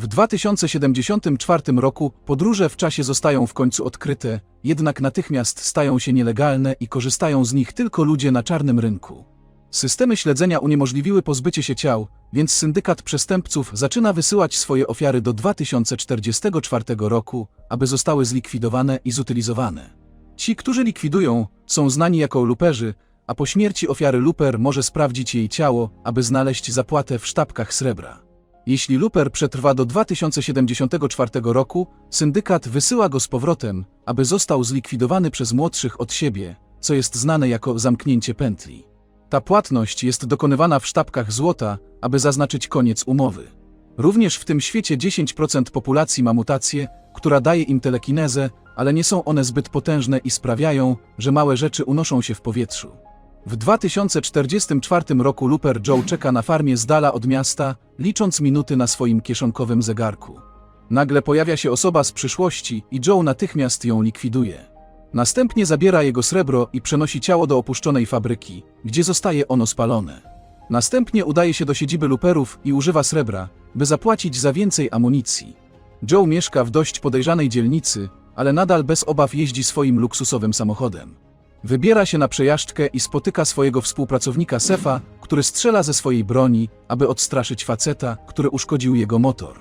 W 2074 roku podróże w czasie zostają w końcu odkryte, jednak natychmiast stają się nielegalne i korzystają z nich tylko ludzie na czarnym rynku. Systemy śledzenia uniemożliwiły pozbycie się ciał, więc syndykat przestępców zaczyna wysyłać swoje ofiary do 2044 roku, aby zostały zlikwidowane i zutylizowane. Ci, którzy likwidują, są znani jako luperzy, a po śmierci ofiary luper może sprawdzić jej ciało, aby znaleźć zapłatę w sztabkach srebra. Jeśli luper przetrwa do 2074 roku, syndykat wysyła go z powrotem, aby został zlikwidowany przez młodszych od siebie, co jest znane jako zamknięcie pętli. Ta płatność jest dokonywana w sztabkach złota, aby zaznaczyć koniec umowy. Również w tym świecie 10% populacji ma mutację, która daje im telekinezę, ale nie są one zbyt potężne i sprawiają, że małe rzeczy unoszą się w powietrzu. W 2044 roku Luper Joe czeka na farmie z dala od miasta, licząc minuty na swoim kieszonkowym zegarku. Nagle pojawia się osoba z przyszłości i Joe natychmiast ją likwiduje. Następnie zabiera jego srebro i przenosi ciało do opuszczonej fabryki, gdzie zostaje ono spalone. Następnie udaje się do siedziby luperów i używa srebra, by zapłacić za więcej amunicji. Joe mieszka w dość podejrzanej dzielnicy, ale nadal bez obaw jeździ swoim luksusowym samochodem. Wybiera się na przejażdżkę i spotyka swojego współpracownika Sefa, który strzela ze swojej broni, aby odstraszyć faceta, który uszkodził jego motor.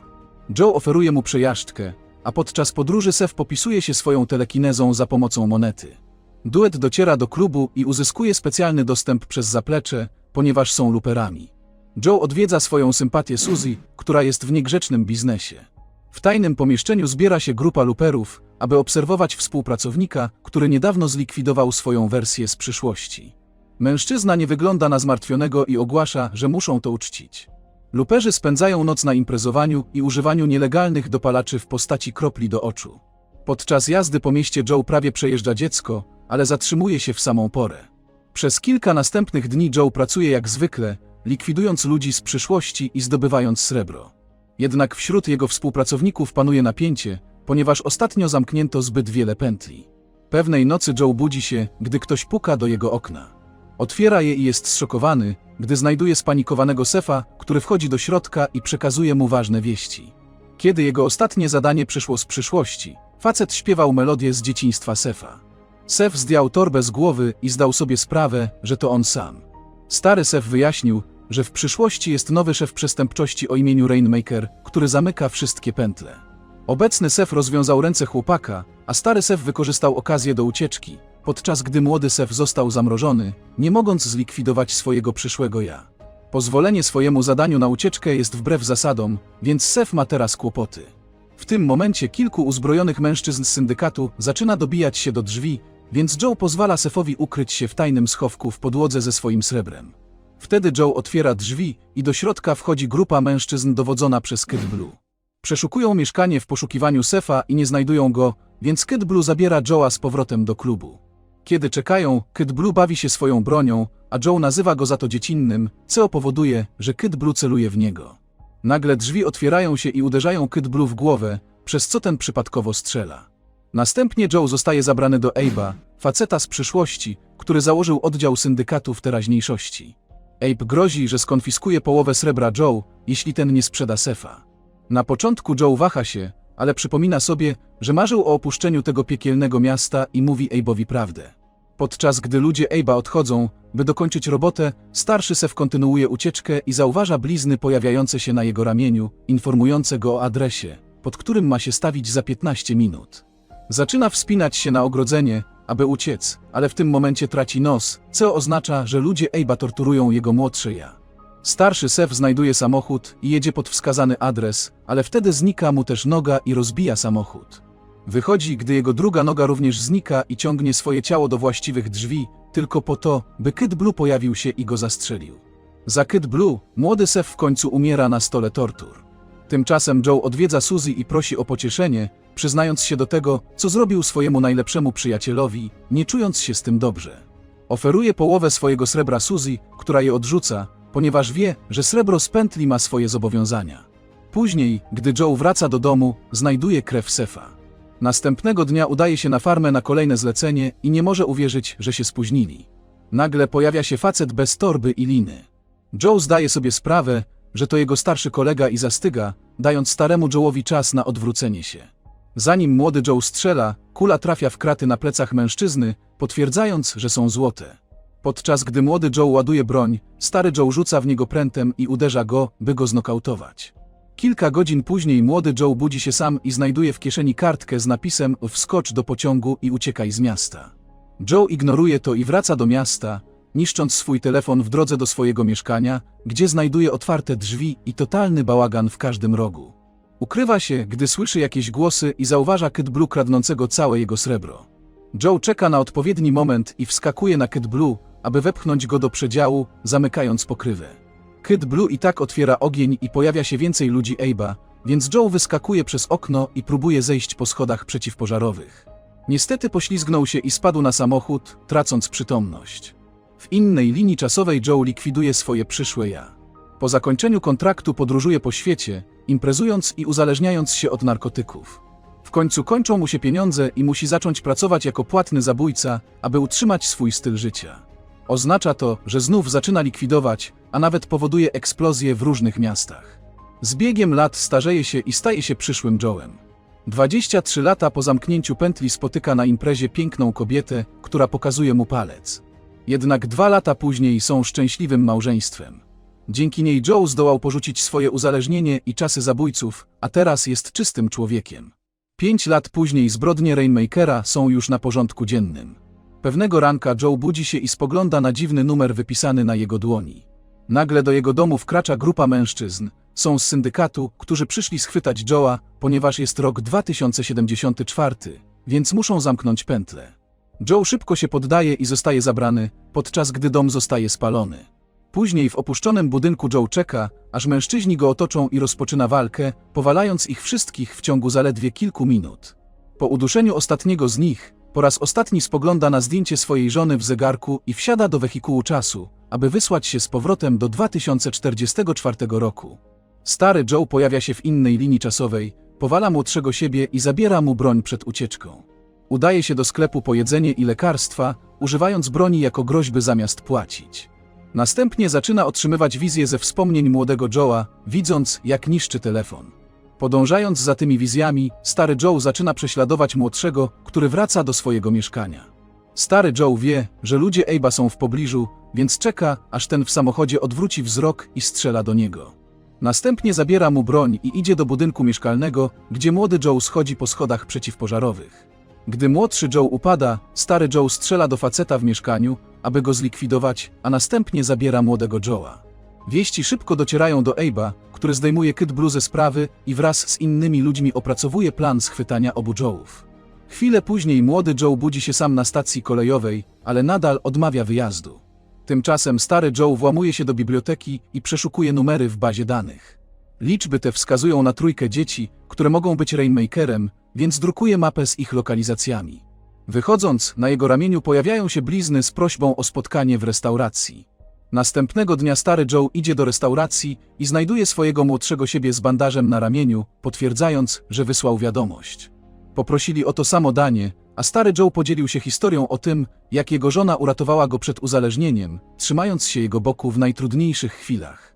Joe oferuje mu przejażdżkę, a podczas podróży Sef popisuje się swoją telekinezą za pomocą monety. Duet dociera do klubu i uzyskuje specjalny dostęp przez zaplecze, ponieważ są luperami. Joe odwiedza swoją sympatię Suzy, która jest w niegrzecznym biznesie. W tajnym pomieszczeniu zbiera się grupa luperów, aby obserwować współpracownika, który niedawno zlikwidował swoją wersję z przyszłości. Mężczyzna nie wygląda na zmartwionego i ogłasza, że muszą to uczcić. Luperzy spędzają noc na imprezowaniu i używaniu nielegalnych dopalaczy w postaci kropli do oczu. Podczas jazdy po mieście Joe prawie przejeżdża dziecko, ale zatrzymuje się w samą porę. Przez kilka następnych dni Joe pracuje jak zwykle, likwidując ludzi z przyszłości i zdobywając srebro. Jednak wśród jego współpracowników panuje napięcie, ponieważ ostatnio zamknięto zbyt wiele pętli. Pewnej nocy Joe budzi się, gdy ktoś puka do jego okna. Otwiera je i jest zszokowany, gdy znajduje spanikowanego Sefa, który wchodzi do środka i przekazuje mu ważne wieści. Kiedy jego ostatnie zadanie przyszło z przyszłości, facet śpiewał melodię z dzieciństwa Sefa. Sef zdjął torbę z głowy i zdał sobie sprawę, że to on sam. Stary Sef wyjaśnił, że w przyszłości jest nowy szef przestępczości o imieniu Rainmaker, który zamyka wszystkie pętle. Obecny Sef rozwiązał ręce chłopaka, a stary Sef wykorzystał okazję do ucieczki, podczas gdy młody Sef został zamrożony, nie mogąc zlikwidować swojego przyszłego ja. Pozwolenie swojemu zadaniu na ucieczkę jest wbrew zasadom, więc Sef ma teraz kłopoty. W tym momencie kilku uzbrojonych mężczyzn z syndykatu zaczyna dobijać się do drzwi, więc Joe pozwala Sefowi ukryć się w tajnym schowku w podłodze ze swoim srebrem. Wtedy Joe otwiera drzwi i do środka wchodzi grupa mężczyzn dowodzona przez Kid Blue. Przeszukują mieszkanie w poszukiwaniu Sefa i nie znajdują go, więc Kid Blue zabiera Joe'a z powrotem do klubu. Kiedy czekają, Kid Blue bawi się swoją bronią, a Joe nazywa go za to dziecinnym, co powoduje, że Kid Blue celuje w niego. Nagle drzwi otwierają się i uderzają Kid Blue w głowę, przez co ten przypadkowo strzela. Następnie Joe zostaje zabrany do Abe'a, faceta z przyszłości, który założył oddział syndykatu w teraźniejszości. Abe grozi, że skonfiskuje połowę srebra Joe, jeśli ten nie sprzeda Sefa. Na początku Joe waha się, ale przypomina sobie, że marzył o opuszczeniu tego piekielnego miasta i mówi Abe'owi prawdę. Podczas gdy ludzie Abe'a odchodzą, by dokończyć robotę, starszy Sef kontynuuje ucieczkę i zauważa blizny pojawiające się na jego ramieniu, informujące go o adresie, pod którym ma się stawić za 15 minut. Zaczyna wspinać się na ogrodzenie, aby uciec, ale w tym momencie traci nos, co oznacza, że ludzie Abe'a torturują jego młodsze ja. Starszy Sef znajduje samochód i jedzie pod wskazany adres, ale wtedy znika mu też noga i rozbija samochód. Wychodzi, gdy jego druga noga również znika i ciągnie swoje ciało do właściwych drzwi, tylko po to, by Kid Blue pojawił się i go zastrzelił. Za Kid Blue, młody Sef w końcu umiera na stole tortur. Tymczasem Joe odwiedza Suzy i prosi o pocieszenie, przyznając się do tego, co zrobił swojemu najlepszemu przyjacielowi, nie czując się z tym dobrze. Oferuje połowę swojego srebra Suzy, która je odrzuca, ponieważ wie, że srebro z pętli ma swoje zobowiązania. Później, gdy Joe wraca do domu, znajduje krew Sefa. Następnego dnia udaje się na farmę na kolejne zlecenie i nie może uwierzyć, że się spóźnili. Nagle pojawia się facet bez torby i liny. Joe zdaje sobie sprawę, że to jego starszy kolega i zastyga, dając staremu Joe'owi czas na odwrócenie się. Zanim młody Joe strzela, kula trafia w kraty na plecach mężczyzny, potwierdzając, że są złote. Podczas gdy młody Joe ładuje broń, stary Joe rzuca w niego prętem i uderza go, by go znokautować. Kilka godzin później młody Joe budzi się sam i znajduje w kieszeni kartkę z napisem Wskocz do pociągu i uciekaj z miasta. Joe ignoruje to i wraca do miasta, niszcząc swój telefon w drodze do swojego mieszkania, gdzie znajduje otwarte drzwi i totalny bałagan w każdym rogu. Ukrywa się, gdy słyszy jakieś głosy i zauważa Kid Blue kradnącego całe jego srebro. Joe czeka na odpowiedni moment i wskakuje na Kid Blue, aby wepchnąć go do przedziału, zamykając pokrywę. Kid Blue i tak otwiera ogień i pojawia się więcej ludzi Abe'a, więc Joe wyskakuje przez okno i próbuje zejść po schodach przeciwpożarowych. Niestety poślizgnął się i spadł na samochód, tracąc przytomność. W innej linii czasowej Joe likwiduje swoje przyszłe ja. Po zakończeniu kontraktu podróżuje po świecie, imprezując i uzależniając się od narkotyków. W końcu kończą mu się pieniądze i musi zacząć pracować jako płatny zabójca, aby utrzymać swój styl życia. Oznacza to, że znów zaczyna likwidować, a nawet powoduje eksplozje w różnych miastach. Z biegiem lat starzeje się i staje się przyszłym Joe'em. 23 lata po zamknięciu pętli spotyka na imprezie piękną kobietę, która pokazuje mu palec. Jednak dwa lata później są szczęśliwym małżeństwem. Dzięki niej Joe zdołał porzucić swoje uzależnienie i czasy zabójców, a teraz jest czystym człowiekiem. Pięć lat później zbrodnie Rainmakera są już na porządku dziennym. Pewnego ranka Joe budzi się i spogląda na dziwny numer wypisany na jego dłoni. Nagle do jego domu wkracza grupa mężczyzn. Są z syndykatu, którzy przyszli schwytać Joe'a, ponieważ jest rok 2074, więc muszą zamknąć pętlę. Joe szybko się poddaje i zostaje zabrany, podczas gdy dom zostaje spalony. Później w opuszczonym budynku Joe czeka, aż mężczyźni go otoczą i rozpoczyna walkę, powalając ich wszystkich w ciągu zaledwie kilku minut. Po uduszeniu ostatniego z nich, po raz ostatni spogląda na zdjęcie swojej żony w zegarku i wsiada do wehikułu czasu, aby wysłać się z powrotem do 2044 roku. Stary Joe pojawia się w innej linii czasowej, powala młodszego siebie i zabiera mu broń przed ucieczką. Udaje się do sklepu po jedzenie i lekarstwa, używając broni jako groźby zamiast płacić. Następnie zaczyna otrzymywać wizje ze wspomnień młodego Joe'a, widząc, jak niszczy telefon. Podążając za tymi wizjami, stary Joe zaczyna prześladować młodszego, który wraca do swojego mieszkania. Stary Joe wie, że ludzie Abe'a są w pobliżu, więc czeka, aż ten w samochodzie odwróci wzrok i strzela do niego. Następnie zabiera mu broń i idzie do budynku mieszkalnego, gdzie młody Joe schodzi po schodach przeciwpożarowych. Gdy młodszy Joe upada, stary Joe strzela do faceta w mieszkaniu, aby go zlikwidować, a następnie zabiera młodego Joe'a. Wieści szybko docierają do Abe'a, który zdejmuje Kid Blue ze sprawy i wraz z innymi ludźmi opracowuje plan schwytania obu Joe'ów. Chwilę później młody Joe budzi się sam na stacji kolejowej, ale nadal odmawia wyjazdu. Tymczasem stary Joe włamuje się do biblioteki i przeszukuje numery w bazie danych. Liczby te wskazują na trójkę dzieci, które mogą być Rainmakerem, więc drukuje mapę z ich lokalizacjami. Wychodząc, na jego ramieniu pojawiają się blizny z prośbą o spotkanie w restauracji. Następnego dnia stary Joe idzie do restauracji i znajduje swojego młodszego siebie z bandażem na ramieniu, potwierdzając, że wysłał wiadomość. Poprosili o to samo danie, a stary Joe podzielił się historią o tym, jak jego żona uratowała go przed uzależnieniem, trzymając się jego boku w najtrudniejszych chwilach.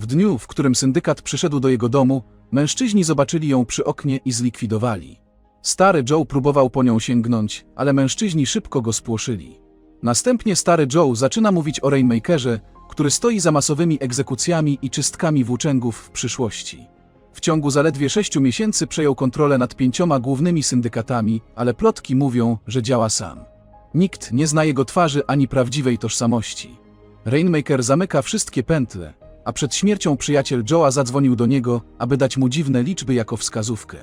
W dniu, w którym syndykat przyszedł do jego domu, mężczyźni zobaczyli ją przy oknie i zlikwidowali. Stary Joe próbował po nią sięgnąć, ale mężczyźni szybko go spłoszyli. Następnie stary Joe zaczyna mówić o Rainmakerze, który stoi za masowymi egzekucjami i czystkami włóczęgów w przyszłości. W ciągu zaledwie sześciu miesięcy przejął kontrolę nad pięcioma głównymi syndykatami, ale plotki mówią, że działa sam. Nikt nie zna jego twarzy ani prawdziwej tożsamości. Rainmaker zamyka wszystkie pętle, a przed śmiercią przyjaciel Joe'a zadzwonił do niego, aby dać mu dziwne liczby jako wskazówkę.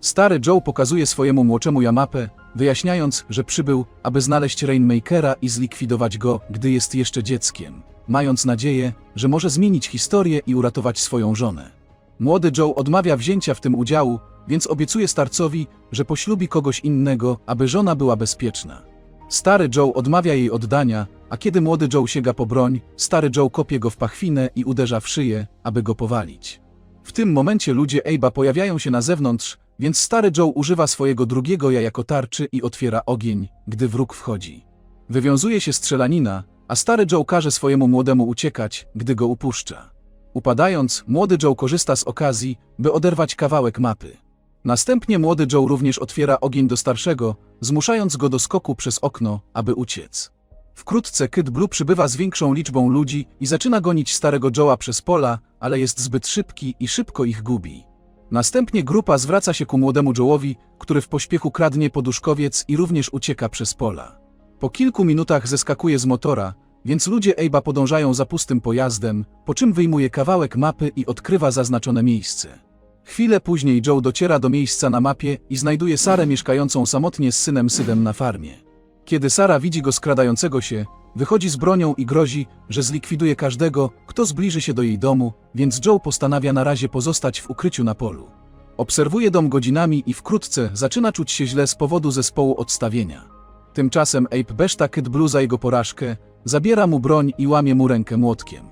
Stary Joe pokazuje swojemu młodszemu ja mapę, wyjaśniając, że przybył, aby znaleźć Rainmakera i zlikwidować go, gdy jest jeszcze dzieckiem, mając nadzieję, że może zmienić historię i uratować swoją żonę. Młody Joe odmawia wzięcia w tym udziału, więc obiecuje starcowi, że poślubi kogoś innego, aby żona była bezpieczna. Stary Joe odmawia jej oddania, a kiedy młody Joe sięga po broń, stary Joe kopie go w pachwinę i uderza w szyję, aby go powalić. W tym momencie ludzie Abe'a pojawiają się na zewnątrz, więc stary Joe używa swojego drugiego ja jako tarczy i otwiera ogień, gdy wróg wchodzi. Wywiązuje się strzelanina, a stary Joe każe swojemu młodemu uciekać, gdy go upuszcza. Upadając, młody Joe korzysta z okazji, by oderwać kawałek mapy. Następnie młody Joe również otwiera ogień do starszego, zmuszając go do skoku przez okno, aby uciec. Wkrótce Kid Blue przybywa z większą liczbą ludzi i zaczyna gonić starego Joe'a przez pola, ale jest zbyt szybki i szybko ich gubi. Następnie grupa zwraca się ku młodemu Joe'owi, który w pośpiechu kradnie poduszkowiec i również ucieka przez pola. Po kilku minutach zeskakuje z motora, więc ludzie Abe'a podążają za pustym pojazdem, po czym wyjmuje kawałek mapy i odkrywa zaznaczone miejsce. Chwilę później Joe dociera do miejsca na mapie i znajduje Sarę mieszkającą samotnie z synem Sydem na farmie. Kiedy Sara widzi go skradającego się, wychodzi z bronią i grozi, że zlikwiduje każdego, kto zbliży się do jej domu, więc Joe postanawia na razie pozostać w ukryciu na polu. Obserwuje dom godzinami i wkrótce zaczyna czuć się źle z powodu zespołu odstawienia. Tymczasem Abe beszta Kid Blue za jego porażkę, zabiera mu broń i łamie mu rękę młotkiem.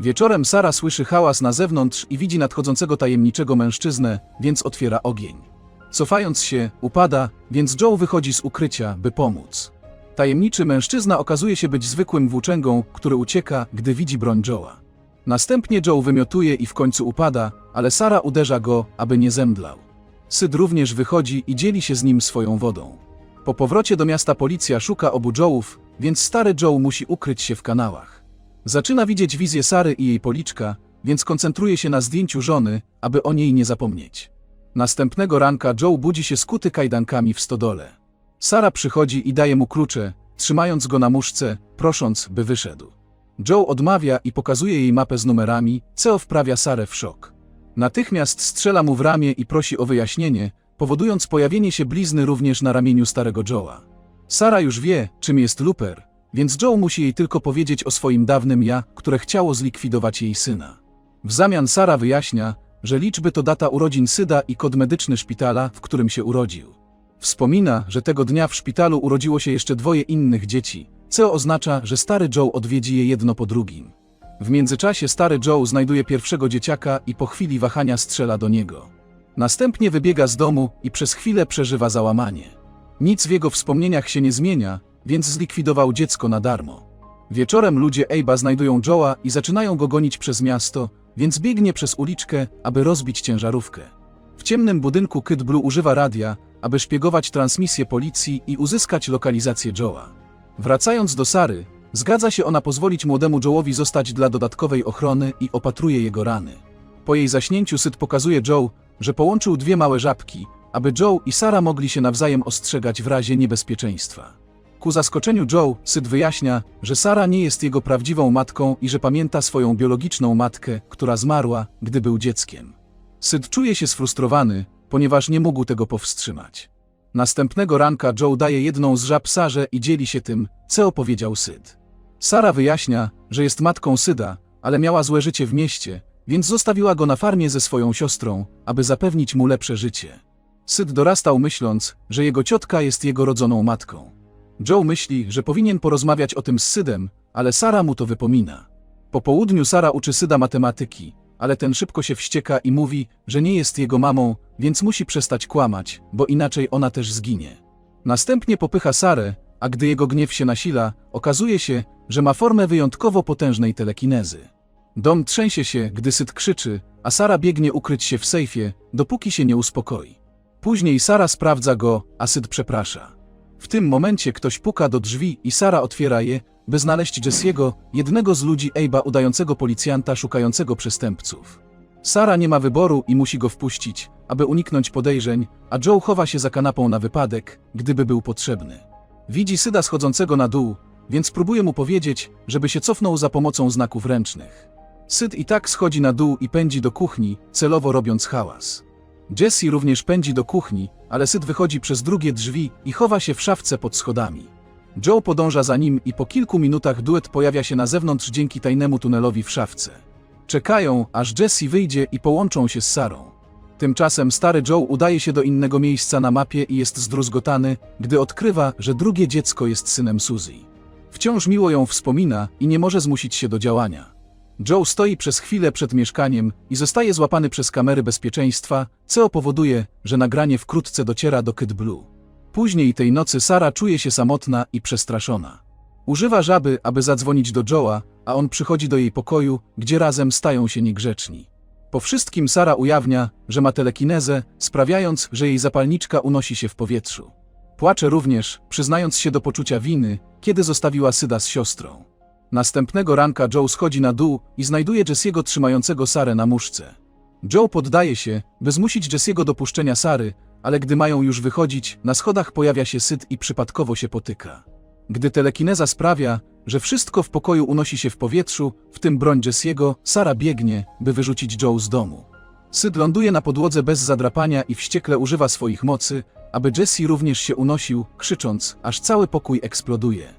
Wieczorem Sara słyszy hałas na zewnątrz i widzi nadchodzącego tajemniczego mężczyznę, więc otwiera ogień. Cofając się, upada, więc Joe wychodzi z ukrycia, by pomóc. Tajemniczy mężczyzna okazuje się być zwykłym włóczęgą, który ucieka, gdy widzi broń Joe'a. Następnie Joe wymiotuje i w końcu upada, ale Sara uderza go, aby nie zemdlał. Syd również wychodzi i dzieli się z nim swoją wodą. Po powrocie do miasta policja szuka obu Joe'ów, więc stary Joe musi ukryć się w kanałach. Zaczyna widzieć wizję Sary i jej policzka, więc koncentruje się na zdjęciu żony, aby o niej nie zapomnieć. Następnego ranka Joe budzi się skuty kajdankami w stodole. Sara przychodzi i daje mu klucze, trzymając go na muszce, prosząc, by wyszedł. Joe odmawia i pokazuje jej mapę z numerami, co wprawia Sarę w szok. Natychmiast strzela mu w ramię i prosi o wyjaśnienie, powodując pojawienie się blizny również na ramieniu starego Joe'a. Sara już wie, czym jest Looper, więc Joe musi jej tylko powiedzieć o swoim dawnym ja, które chciało zlikwidować jej syna. W zamian Sara wyjaśnia, że liczby to data urodzin Syda i kod medyczny szpitala, w którym się urodził. Wspomina, że tego dnia w szpitalu urodziło się jeszcze dwoje innych dzieci, co oznacza, że stary Joe odwiedzi je jedno po drugim. W międzyczasie stary Joe znajduje pierwszego dzieciaka i po chwili wahania strzela do niego. Następnie wybiega z domu i przez chwilę przeżywa załamanie. Nic w jego wspomnieniach się nie zmienia, więc zlikwidował dziecko na darmo. Wieczorem ludzie Abe'a znajdują Joe'a i zaczynają go gonić przez miasto, więc biegnie przez uliczkę, aby rozbić ciężarówkę. W ciemnym budynku Kid Blue używa radia, aby szpiegować transmisję policji i uzyskać lokalizację Joe'a. Wracając do Sary, zgadza się ona pozwolić młodemu Joe'owi zostać dla dodatkowej ochrony i opatruje jego rany. Po jej zaśnięciu Syd pokazuje Joe, że połączył dwie małe żabki, aby Joe i Sara mogli się nawzajem ostrzegać w razie niebezpieczeństwa. Ku zaskoczeniu Joe, Syd wyjaśnia, że Sara nie jest jego prawdziwą matką i że pamięta swoją biologiczną matkę, która zmarła, gdy był dzieckiem. Syd czuje się sfrustrowany, ponieważ nie mógł tego powstrzymać. Następnego ranka Joe daje jedną z żab Sarze i dzieli się tym, co opowiedział Syd. Sara wyjaśnia, że jest matką Syda, ale miała złe życie w mieście, więc zostawiła go na farmie ze swoją siostrą, aby zapewnić mu lepsze życie. Syd dorastał myśląc, że jego ciotka jest jego rodzoną matką. Joe myśli, że powinien porozmawiać o tym z Sydem, ale Sara mu to wypomina. Po południu Sara uczy Syda matematyki, ale ten szybko się wścieka i mówi, że nie jest jego mamą, więc musi przestać kłamać, bo inaczej ona też zginie. Następnie popycha Sarę, a gdy jego gniew się nasila, okazuje się, że ma formę wyjątkowo potężnej telekinezy. Dom trzęsie się, gdy Syd krzyczy, a Sara biegnie ukryć się w sejfie, dopóki się nie uspokoi. Później Sara sprawdza go, a Syd przeprasza. W tym momencie ktoś puka do drzwi i Sara otwiera je, by znaleźć Jesse'ego, jednego z ludzi Abe'a udającego policjanta szukającego przestępców. Sara nie ma wyboru i musi go wpuścić, aby uniknąć podejrzeń, a Joe chowa się za kanapą na wypadek, gdyby był potrzebny. Widzi Syda schodzącego na dół, więc próbuje mu powiedzieć, żeby się cofnął za pomocą znaków ręcznych. Syd i tak schodzi na dół i pędzi do kuchni, celowo robiąc hałas. Jesse również pędzi do kuchni, ale Syd wychodzi przez drugie drzwi i chowa się w szafce pod schodami. Joe podąża za nim i po kilku minutach duet pojawia się na zewnątrz dzięki tajnemu tunelowi w szafce. Czekają, aż Jesse wyjdzie i połączą się z Sarą. Tymczasem stary Joe udaje się do innego miejsca na mapie i jest zdruzgotany, gdy odkrywa, że drugie dziecko jest synem Suzy. Wciąż miło ją wspomina i nie może zmusić się do działania. Joe stoi przez chwilę przed mieszkaniem i zostaje złapany przez kamery bezpieczeństwa, co powoduje, że nagranie wkrótce dociera do Kid Blue. Później tej nocy Sara czuje się samotna i przestraszona. Używa żaby, aby zadzwonić do Joe'a, a on przychodzi do jej pokoju, gdzie razem stają się niegrzeczni. Po wszystkim Sara ujawnia, że ma telekinezę, sprawiając, że jej zapalniczka unosi się w powietrzu. Płacze również, przyznając się do poczucia winy, kiedy zostawiła Syda z siostrą. Następnego ranka Joe schodzi na dół i znajduje Jesse'ego trzymającego Sarę na muszce. Joe poddaje się, by zmusić Jesse'ego do puszczenia Sary, ale gdy mają już wychodzić, na schodach pojawia się Syd i przypadkowo się potyka. Gdy telekineza sprawia, że wszystko w pokoju unosi się w powietrzu, w tym broń Jesse'ego, Sara biegnie, by wyrzucić Joe z domu. Syd ląduje na podłodze bez zadrapania i wściekle używa swoich mocy, aby Jesse również się unosił, krzycząc, aż cały pokój eksploduje.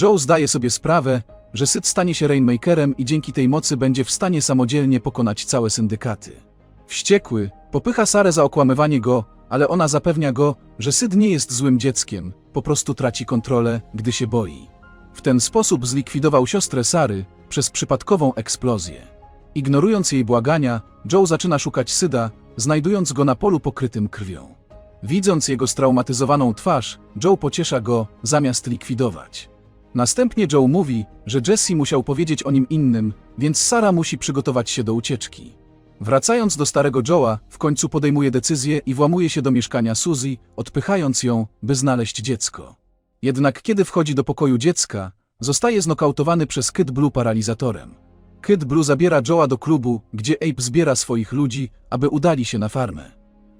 Joe zdaje sobie sprawę, że Syd stanie się Rainmakerem i dzięki tej mocy będzie w stanie samodzielnie pokonać całe syndykaty. Wściekły, popycha Sarę za okłamywanie go, ale ona zapewnia go, że Syd nie jest złym dzieckiem, po prostu traci kontrolę, gdy się boi. W ten sposób zlikwidował siostrę Sary przez przypadkową eksplozję. Ignorując jej błagania, Joe zaczyna szukać Syda, znajdując go na polu pokrytym krwią. Widząc jego straumatyzowaną twarz, Joe pociesza go, zamiast likwidować. Następnie Joe mówi, że Jesse musiał powiedzieć o nim innym, więc Sara musi przygotować się do ucieczki. Wracając do starego Joe'a, w końcu podejmuje decyzję i włamuje się do mieszkania Suzy, odpychając ją, by znaleźć dziecko. Jednak kiedy wchodzi do pokoju dziecka, zostaje znokautowany przez Kid Blue paralizatorem. Kid Blue zabiera Joe'a do klubu, gdzie Ape zbiera swoich ludzi, aby udali się na farmę.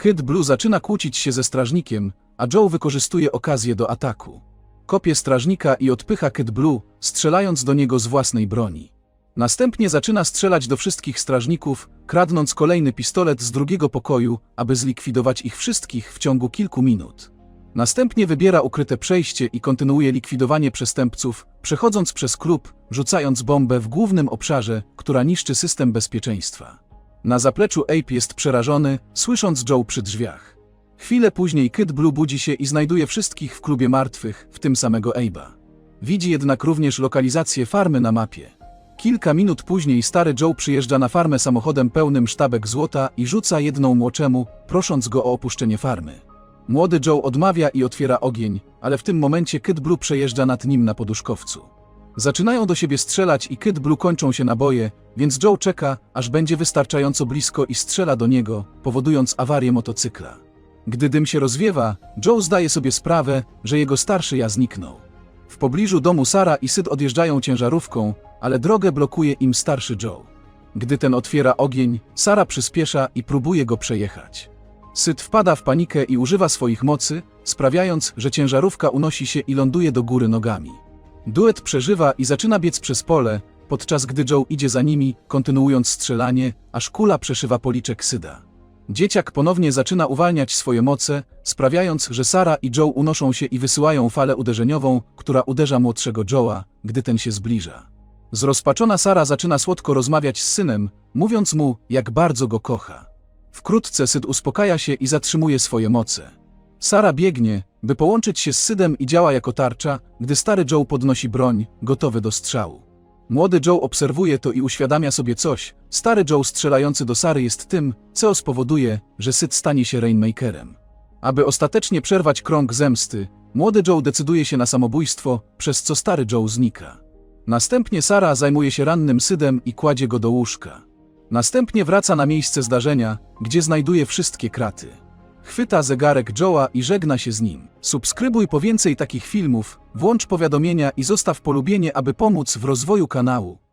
Kid Blue zaczyna kłócić się ze strażnikiem, a Joe wykorzystuje okazję do ataku. Kopie strażnika i odpycha Kid Blue, strzelając do niego z własnej broni. Następnie zaczyna strzelać do wszystkich strażników, kradnąc kolejny pistolet z drugiego pokoju, aby zlikwidować ich wszystkich w ciągu kilku minut. Następnie wybiera ukryte przejście i kontynuuje likwidowanie przestępców, przechodząc przez klub, rzucając bombę w głównym obszarze, która niszczy system bezpieczeństwa. Na zapleczu Ape jest przerażony, słysząc Joe przy drzwiach. Chwilę później Kid Blue budzi się i znajduje wszystkich w klubie martwych, w tym samego Abe'a. Widzi jednak również lokalizację farmy na mapie. Kilka minut później stary Joe przyjeżdża na farmę samochodem pełnym sztabek złota i rzuca jedną młoczemu, prosząc go o opuszczenie farmy. Młody Joe odmawia i otwiera ogień, ale w tym momencie Kid Blue przejeżdża nad nim na poduszkowcu. Zaczynają do siebie strzelać i Kid Blue kończą się naboje, więc Joe czeka, aż będzie wystarczająco blisko i strzela do niego, powodując awarię motocykla. Gdy dym się rozwiewa, Joe zdaje sobie sprawę, że jego starszy ja zniknął. W pobliżu domu Sara i Syd odjeżdżają ciężarówką, ale drogę blokuje im starszy Joe. Gdy ten otwiera ogień, Sara przyspiesza i próbuje go przejechać. Syd wpada w panikę i używa swoich mocy, sprawiając, że ciężarówka unosi się i ląduje do góry nogami. Duet przeżywa i zaczyna biec przez pole, podczas gdy Joe idzie za nimi, kontynuując strzelanie, aż kula przeszywa policzek Syda. Dzieciak ponownie zaczyna uwalniać swoje moce, sprawiając, że Sara i Joe unoszą się i wysyłają falę uderzeniową, która uderza młodszego Joe'a, gdy ten się zbliża. Zrozpaczona Sara zaczyna słodko rozmawiać z synem, mówiąc mu, jak bardzo go kocha. Wkrótce Syd uspokaja się i zatrzymuje swoje moce. Sara biegnie, by połączyć się z Sydem i działa jako tarcza, gdy stary Joe podnosi broń, gotowy do strzału. Młody Joe obserwuje to i uświadamia sobie coś. Stary Joe strzelający do Sary jest tym, co spowoduje, że Syd stanie się Rainmakerem. Aby ostatecznie przerwać krąg zemsty, młody Joe decyduje się na samobójstwo, przez co stary Joe znika. Następnie Sara zajmuje się rannym Sydem i kładzie go do łóżka. Następnie wraca na miejsce zdarzenia, gdzie znajduje wszystkie kraty. Chwyta zegarek Joe'a i żegna się z nim. Subskrybuj po więcej takich filmów, włącz powiadomienia i zostaw polubienie, aby pomóc w rozwoju kanału.